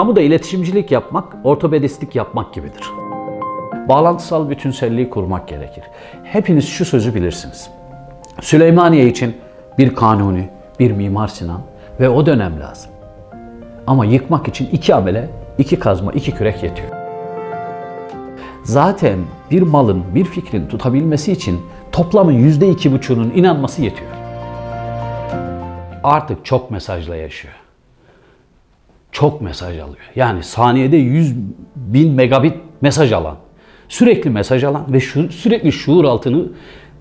Kamuda iletişimcilik yapmak, ortopedistlik yapmak gibidir. Bağlantısal bütünselliği kurmak gerekir. Hepiniz şu sözü bilirsiniz. Süleymaniye için bir kanuni, bir mimar Sinan ve o dönem lazım. Ama yıkmak için iki amele, iki kazma, iki kürek yetiyor. Zaten bir malın, bir fikrin tutabilmesi için toplamın yüzde iki buçuğunun inanması yetiyor. Artık çok mesajla yaşıyor. Çok mesaj alıyor. Yani saniyede 100 bin megabit mesaj alan, sürekli mesaj alan ve şu, sürekli şuur altını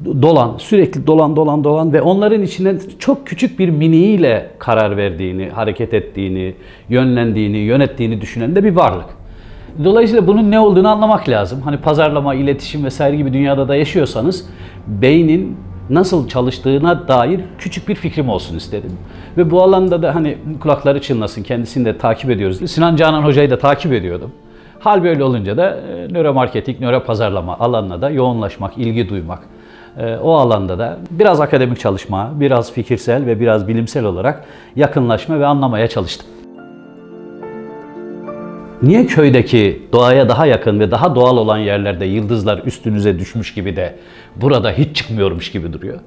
dolan, sürekli dolan dolan dolan ve onların içinden çok küçük bir miniyle karar verdiğini, hareket ettiğini, yönlendiğini, yönettiğini düşünen de bir varlık. Dolayısıyla bunun ne olduğunu anlamak lazım. Hani pazarlama, iletişim vesaire gibi dünyada da yaşıyorsanız beynin nasıl çalıştığına dair küçük bir fikrim olsun istedim. Ve bu alanda da hani kulakları çınlasın kendisini de takip ediyoruz. Sinan Canan Hoca'yı da takip ediyordum. Hal böyle olunca da e, nöromarketing, nöropazarlama alanına da yoğunlaşmak, ilgi duymak. e, O alanda da biraz akademik çalışma, biraz fikirsel ve biraz bilimsel olarak yakınlaşma ve anlamaya çalıştım. Niye köydeki doğaya daha yakın ve daha doğal olan yerlerde yıldızlar üstünüze düşmüş gibi de burada hiç çıkmıyormuş gibi duruyor?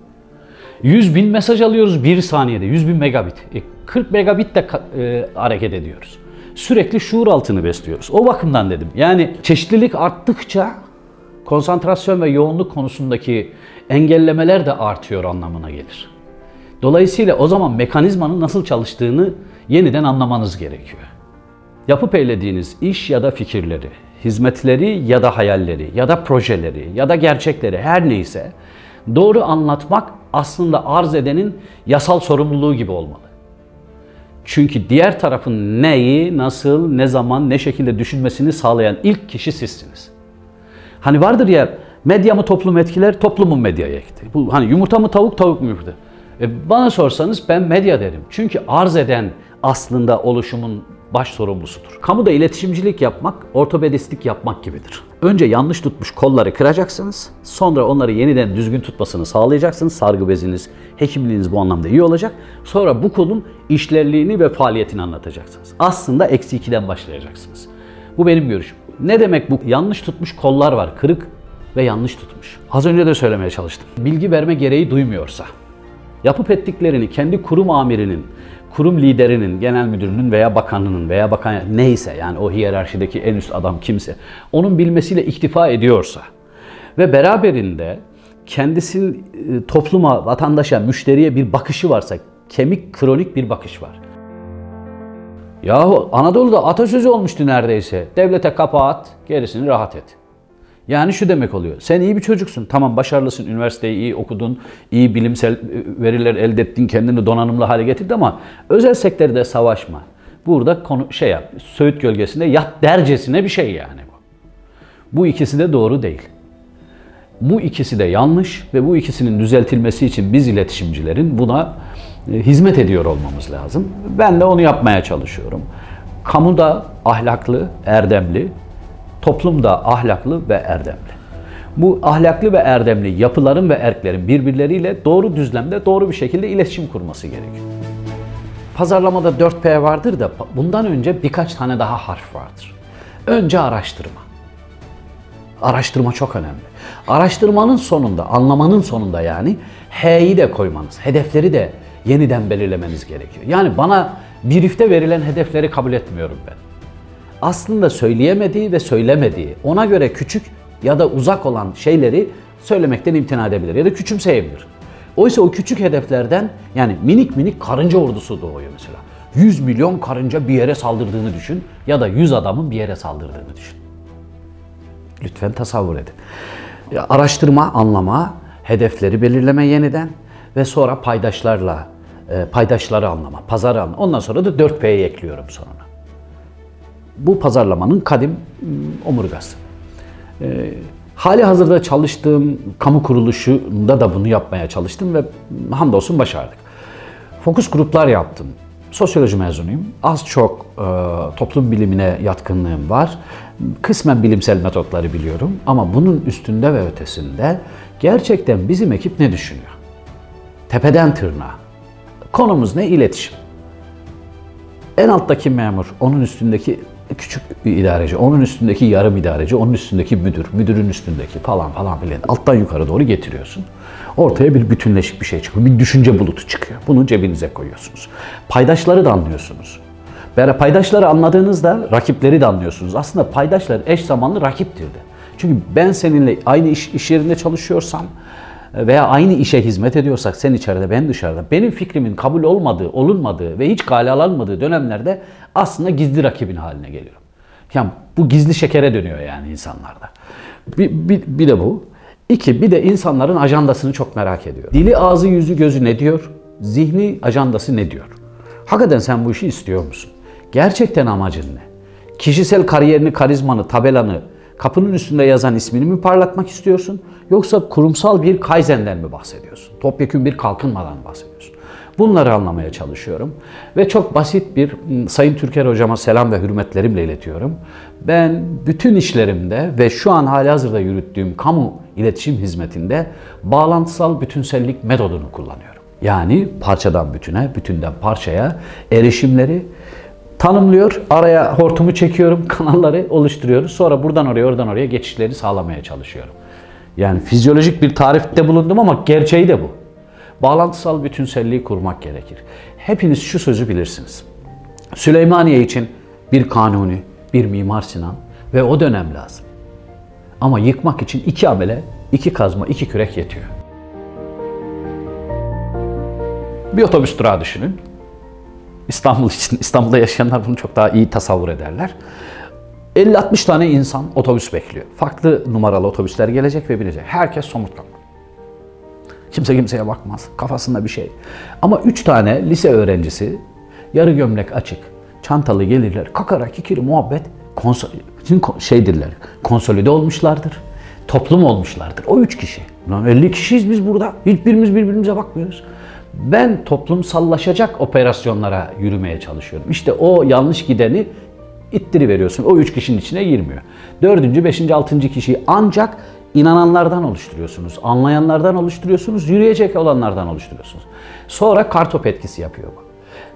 100 bin mesaj alıyoruz bir saniyede, 100 bin megabit. E, 40 megabit de e, hareket ediyoruz. Sürekli şuur altını besliyoruz. O bakımdan dedim. Yani çeşitlilik arttıkça konsantrasyon ve yoğunluk konusundaki engellemeler de artıyor anlamına gelir. Dolayısıyla o zaman mekanizmanın nasıl çalıştığını yeniden anlamanız gerekiyor. Yapıp eylediğiniz iş ya da fikirleri, hizmetleri ya da hayalleri ya da projeleri ya da gerçekleri her neyse doğru anlatmak aslında arz edenin yasal sorumluluğu gibi olmalı. Çünkü diğer tarafın neyi, nasıl, ne zaman, ne şekilde düşünmesini sağlayan ilk kişi sizsiniz. Hani vardır ya medya mı toplum etkiler, toplumun medyayı etkili. Bu hani yumurta mı tavuk, tavuk mu yumurta? E, bana sorsanız ben medya derim. Çünkü arz eden aslında oluşumun baş sorumlusudur. Kamuda iletişimcilik yapmak, ortopedistlik yapmak gibidir. Önce yanlış tutmuş kolları kıracaksınız. Sonra onları yeniden düzgün tutmasını sağlayacaksınız. Sargı beziniz, hekimliğiniz bu anlamda iyi olacak. Sonra bu kolun işlevliğini ve faaliyetini anlatacaksınız. Aslında eksi 2'den başlayacaksınız. Bu benim görüşüm. Ne demek bu? Yanlış tutmuş kollar var, kırık ve yanlış tutmuş. Az önce de söylemeye çalıştım. Bilgi verme gereği duymuyorsa, yapıp ettiklerini kendi kurum amirinin, kurum liderinin, genel müdürünün veya bakanının veya bakan neyse yani o hiyerarşideki en üst adam kimse onun bilmesiyle iktifa ediyorsa ve beraberinde kendisinin e, topluma, vatandaşa, müşteriye bir bakışı varsa kemik kronik bir bakış var. Yahu Anadolu'da atasözü olmuştu neredeyse. Devlete kapağı at, gerisini rahat et. Yani şu demek oluyor. Sen iyi bir çocuksun. Tamam başarılısın. Üniversiteyi iyi okudun. iyi bilimsel veriler elde ettin. Kendini donanımlı hale getirdin ama özel sektörde savaşma. Burada konu şey yap. Söğüt gölgesinde yat dercesine bir şey yani bu. Bu ikisi de doğru değil. Bu ikisi de yanlış ve bu ikisinin düzeltilmesi için biz iletişimcilerin buna e, hizmet ediyor olmamız lazım. Ben de onu yapmaya çalışıyorum. Kamuda ahlaklı, erdemli, toplumda ahlaklı ve erdemli. Bu ahlaklı ve erdemli yapıların ve erklerin birbirleriyle doğru düzlemde doğru bir şekilde iletişim kurması gerekiyor. Pazarlamada 4P vardır da bundan önce birkaç tane daha harf vardır. Önce araştırma. Araştırma çok önemli. Araştırmanın sonunda, anlamanın sonunda yani H'yi de koymanız, hedefleri de yeniden belirlemeniz gerekiyor. Yani bana briefte verilen hedefleri kabul etmiyorum ben. Aslında söyleyemediği ve söylemediği, ona göre küçük ya da uzak olan şeyleri söylemekten imtina edebilir ya da küçümseyebilir. Oysa o küçük hedeflerden yani minik minik karınca ordusu doğuyor mesela. 100 milyon karınca bir yere saldırdığını düşün ya da 100 adamın bir yere saldırdığını düşün. Lütfen tasavvur edin. Ya, Araştırma, anlama, hedefleri belirleme yeniden ve sonra paydaşlarla, e, paydaşları anlama, pazarı anlama. Ondan sonra da 4P'yi ekliyorum sonuna. Bu pazarlamanın kadim mm, omurgası. E, hali hazırda çalıştığım kamu kuruluşunda da bunu yapmaya çalıştım ve hamdolsun başardık. Fokus gruplar yaptım. Sosyoloji mezunuyum. Az çok e, toplum bilimine yatkınlığım var. Kısmen bilimsel metotları biliyorum ama bunun üstünde ve ötesinde gerçekten bizim ekip ne düşünüyor? Tepeden tırnağa. Konumuz ne? İletişim. En alttaki memur, onun üstündeki küçük bir idareci, onun üstündeki yarım idareci, onun üstündeki müdür, müdürün üstündeki falan falan filan. Alttan yukarı doğru getiriyorsun. Ortaya bir bütünleşik bir şey çıkıyor. Bir düşünce bulutu çıkıyor. Bunu cebinize koyuyorsunuz. Paydaşları da anlıyorsunuz. Böyle paydaşları anladığınızda rakipleri de anlıyorsunuz. Aslında paydaşlar eş zamanlı rakiptir de. Çünkü ben seninle aynı iş, iş yerinde çalışıyorsam veya aynı işe hizmet ediyorsak sen içeride ben dışarıda benim fikrimin kabul olmadığı, olunmadığı ve hiç kale alınmadığı dönemlerde aslında gizli rakibin haline geliyorum. Yani bu gizli şekere dönüyor yani insanlarda. Bir, bir, bir de bu. İki, bir de insanların ajandasını çok merak ediyor. Dili, ağzı, yüzü, gözü ne diyor? Zihni, ajandası ne diyor? Hakikaten sen bu işi istiyor musun? Gerçekten amacın ne? Kişisel kariyerini, karizmanı, tabelanı, kapının üstünde yazan ismini mi parlatmak istiyorsun? Yoksa kurumsal bir Kaizen'den mi bahsediyorsun? Topyekun bir kalkınmadan bahsediyorsun? Bunları anlamaya çalışıyorum. Ve çok basit bir m, Sayın Türker Hocama selam ve hürmetlerimle iletiyorum. Ben bütün işlerimde ve şu an halihazırda yürüttüğüm kamu iletişim hizmetinde bağlantısal bütünsellik metodunu kullanıyorum. Yani parçadan bütüne, bütünden parçaya erişimleri tanımlıyor. Araya hortumu çekiyorum, kanalları oluşturuyoruz. Sonra buradan oraya, oradan oraya geçişleri sağlamaya çalışıyorum. Yani fizyolojik bir tarifte bulundum ama gerçeği de bu. Bağlantısal bütünselliği kurmak gerekir. Hepiniz şu sözü bilirsiniz. Süleymaniye için bir kanuni, bir Mimar Sinan ve o dönem lazım. Ama yıkmak için iki amele, iki kazma, iki kürek yetiyor. Bir otobüs durağı düşünün. İstanbul için, İstanbul'da yaşayanlar bunu çok daha iyi tasavvur ederler. 50-60 tane insan otobüs bekliyor. Farklı numaralı otobüsler gelecek ve binecek. Herkes somurtkan. Kimse kimseye bakmaz. Kafasında bir şey. Ama 3 tane lise öğrencisi yarı gömlek açık, çantalı gelirler. Kakara kikiri muhabbet konsol, şeydirler. Konsolide olmuşlardır. Toplum olmuşlardır. O üç kişi. Lan 50 kişiyiz biz burada. Hiçbirimiz birbirimize bakmıyoruz. Ben toplumsallaşacak operasyonlara yürümeye çalışıyorum. İşte o yanlış gideni ittiri veriyorsun. O üç kişinin içine girmiyor. Dördüncü, beşinci, altıncı kişiyi ancak inananlardan oluşturuyorsunuz. Anlayanlardan oluşturuyorsunuz. Yürüyecek olanlardan oluşturuyorsunuz. Sonra kartop etkisi yapıyor bu.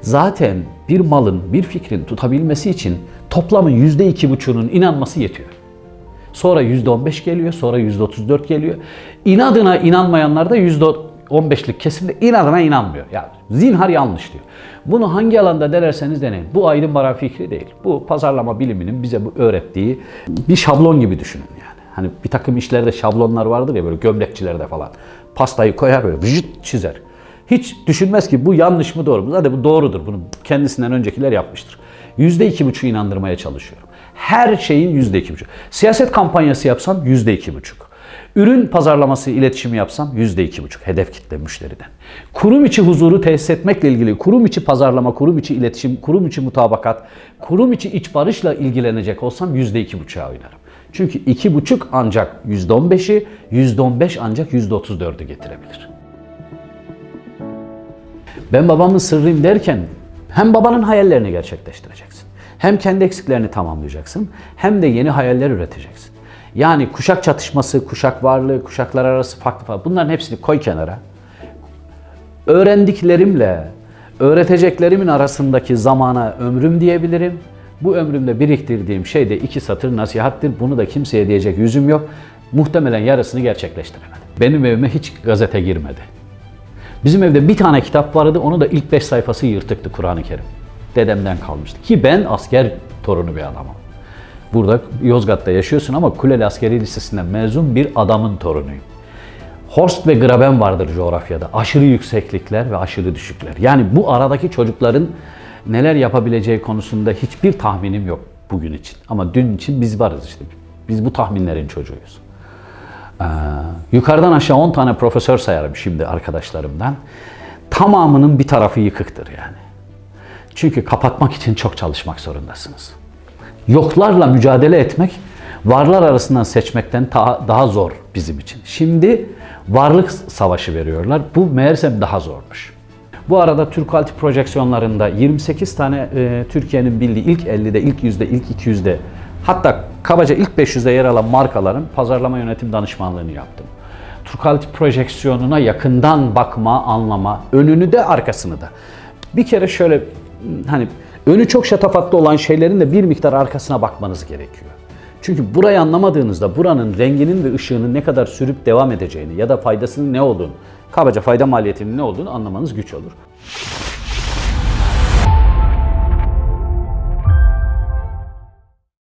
Zaten bir malın, bir fikrin tutabilmesi için toplamın yüzde iki buçuğunun inanması yetiyor. Sonra yüzde on beş geliyor, sonra yüzde otuz dört geliyor. İnadına inanmayanlar da yüzde 15'lik kesimde inadına inanmıyor. Yani zinhar yanlış diyor. Bunu hangi alanda denerseniz deneyin. Bu aydın bara fikri değil. Bu pazarlama biliminin bize bu öğrettiği bir şablon gibi düşünün yani. Hani bir takım işlerde şablonlar vardır ya böyle gömlekçilerde falan. Pastayı koyar böyle vıcıt çizer. Hiç düşünmez ki bu yanlış mı doğru mu? Zaten bu doğrudur. Bunu kendisinden öncekiler yapmıştır. Yüzde iki buçuğu inandırmaya çalışıyorum. Her şeyin yüzde iki buçuk. Siyaset kampanyası iki buçuk. Ürün pazarlaması, iletişimi yapsam yüzde iki buçuk hedef kitle müşteriden. Kurum içi huzuru tesis etmekle ilgili kurum içi pazarlama, kurum içi iletişim, kurum içi mutabakat, kurum içi iç barışla ilgilenecek olsam yüzde iki buçuğa oynarım. Çünkü iki buçuk ancak yüzde on beşi, yüzde on beş ancak yüzde otuz dördü getirebilir. Ben babamın sırrıyım derken hem babanın hayallerini gerçekleştireceksin. Hem kendi eksiklerini tamamlayacaksın. Hem de yeni hayaller üreteceksin. Yani kuşak çatışması, kuşak varlığı, kuşaklar arası farklı falan bunların hepsini koy kenara. Öğrendiklerimle öğreteceklerimin arasındaki zamana ömrüm diyebilirim. Bu ömrümde biriktirdiğim şey de iki satır nasihattir. Bunu da kimseye diyecek yüzüm yok. Muhtemelen yarısını gerçekleştiremedim. Benim evime hiç gazete girmedi. Bizim evde bir tane kitap vardı. Onu da ilk beş sayfası yırtıktı Kur'an-ı Kerim. Dedemden kalmıştı. Ki ben asker torunu bir adamım. Burada Yozgat'ta yaşıyorsun ama Kuleli Askeri Lisesi'nden mezun bir adamın torunuyum. Horst ve Graben vardır coğrafyada. Aşırı yükseklikler ve aşırı düşükler. Yani bu aradaki çocukların neler yapabileceği konusunda hiçbir tahminim yok bugün için. Ama dün için biz varız işte. Biz bu tahminlerin çocuğuyuz. Ee, yukarıdan aşağı 10 tane profesör sayarım şimdi arkadaşlarımdan. Tamamının bir tarafı yıkıktır yani. Çünkü kapatmak için çok çalışmak zorundasınız. Yoklarla mücadele etmek varlar arasından seçmekten daha, daha zor bizim için. Şimdi varlık savaşı veriyorlar. Bu meğersem daha zormuş. Bu arada Türk Alti projeksiyonlarında 28 tane e, Türkiye'nin bildiği ilk 50'de, ilk 100'de, ilk 200'de hatta kabaca ilk 500'de yer alan markaların pazarlama yönetim danışmanlığını yaptım. Türk Alti projeksiyonuna yakından bakma, anlama, önünü de arkasını da. Bir kere şöyle hani Önü çok şatafatlı olan şeylerin de bir miktar arkasına bakmanız gerekiyor. Çünkü burayı anlamadığınızda buranın renginin ve ışığının ne kadar sürüp devam edeceğini ya da faydasının ne olduğunu, kabaca fayda maliyetinin ne olduğunu anlamanız güç olur.